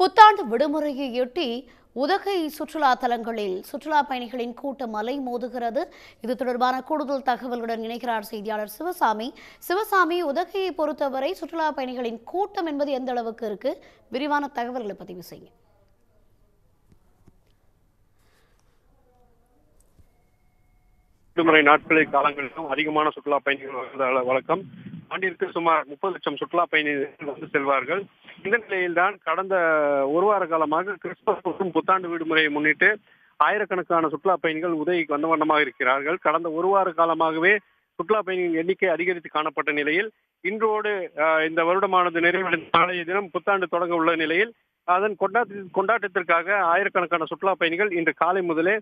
புத்தாண்டு விடுமுறையையொட்டி உதகை சுற்றுலா தலங்களில் சுற்றுலா பயணிகளின் கூட்டம் அலை மோதுகிறது. இது தொடர்பான கூடுதல் தகவல்களுடன் இணைகிறார் செய்தியாளர் சிவசாமி. சிவசாமி உதகையை பொறுத்தவரை சுற்றுலா பயணிகளின் கூட்டம் என்பது எந்த அளவுக்கு இருக்கு? விரிவான தகவல்களை பதிவு செய்யுங்க. விடுமுறை நாட்களில் காலங்களிலும் அதிகமான சுற்றுலா பயணிகள் வழக்கம். ஆண்டிற்கு சுமார் முப்பது லட்சம் சுற்றுலா பயணிகள் வந்து செல்வார்கள். இந்த நிலையில்தான் கடந்த ஒரு வார காலமாக கிறிஸ்துமஸ் மற்றும் புத்தாண்டு விடுமுறையை முன்னிட்டு ஆயிரக்கணக்கான சுற்றுலா பயணிகள் உதவிக்கு வந்த வண்ணமாக இருக்கிறார்கள். கடந்த ஒரு வார காலமாகவே சுற்றுலா பயணிகளின் எண்ணிக்கை அதிகரித்து காணப்பட்ட நிலையில் இன்றோடு இந்த வருடமானது நிறைவடைந்த நாளைய தினம் புத்தாண்டு தொடங்க உள்ள நிலையில் அதன் கொண்டாட்ட கொண்டாட்டத்திற்காக ஆயிரக்கணக்கான சுற்றுலா பயணிகள் இன்று காலை முதலே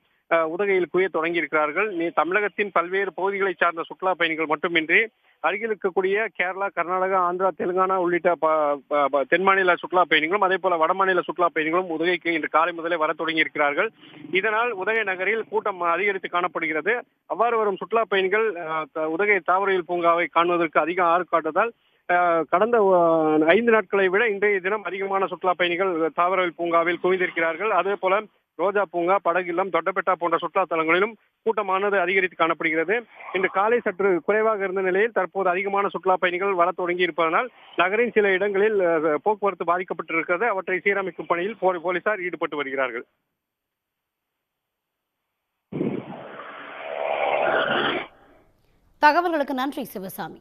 உதகையில் குவிய தொடங்கியிருக்கிறார்கள். நீ தமிழகத்தின் பல்வேறு பகுதிகளை சார்ந்த சுற்றுலா பயணிகள் மட்டுமின்றி அருகில் இருக்கக்கூடிய கேரளா கர்நாடகா ஆந்திரா தெலுங்கானா உள்ளிட்ட ப- தென் மாநில சுற்றுலா பயணிகளும் அதே போல வடமாநில சுற்றுலா பயணிகளும் உதகைக்கு இன்று காலை முதலே வர தொடங்கியிருக்கிறார்கள். இதனால் உதகை நகரில் கூட்டம் அதிகரித்து காணப்படுகிறது. அவ்வாறு வரும் சுற்றுலா பயணிகள் அஹ், உதகை தாவரவியல் பூங்காவை காண்பதற்கு அதிக ஆறு காட்டுவதால் கடந்த ஐந்து நாட்களை விட இன்றைய தினம் அதிகமான சுற்றுலா பயணிகள் தாவரவில் பூங்காவில் குவிந்திருக்கிறார்கள். அதே போல ரோஜா பூங்கா படகில்லம் தொட்டபெட்டா போன்ற சுற்றுலா தலங்களிலும் கூட்டமானது அதிகரித்து காணப்படுகிறது. இன்று காலை சற்று குறைவாக இருந்த நிலையில் தற்போது அதிகமான சுற்றுலா பயணிகள் வர தொடங்கி இருப்பதனால் நகரின் சில இடங்களில் போக்குவரத்து பாதிக்கப்பட்டிருக்கிறது. அவற்றை சீரமைக்கும் பணியில் போலீசார் ஈடுபட்டு வருகிறார்கள். தகவல்களுக்கு நன்றி சிவசாமி.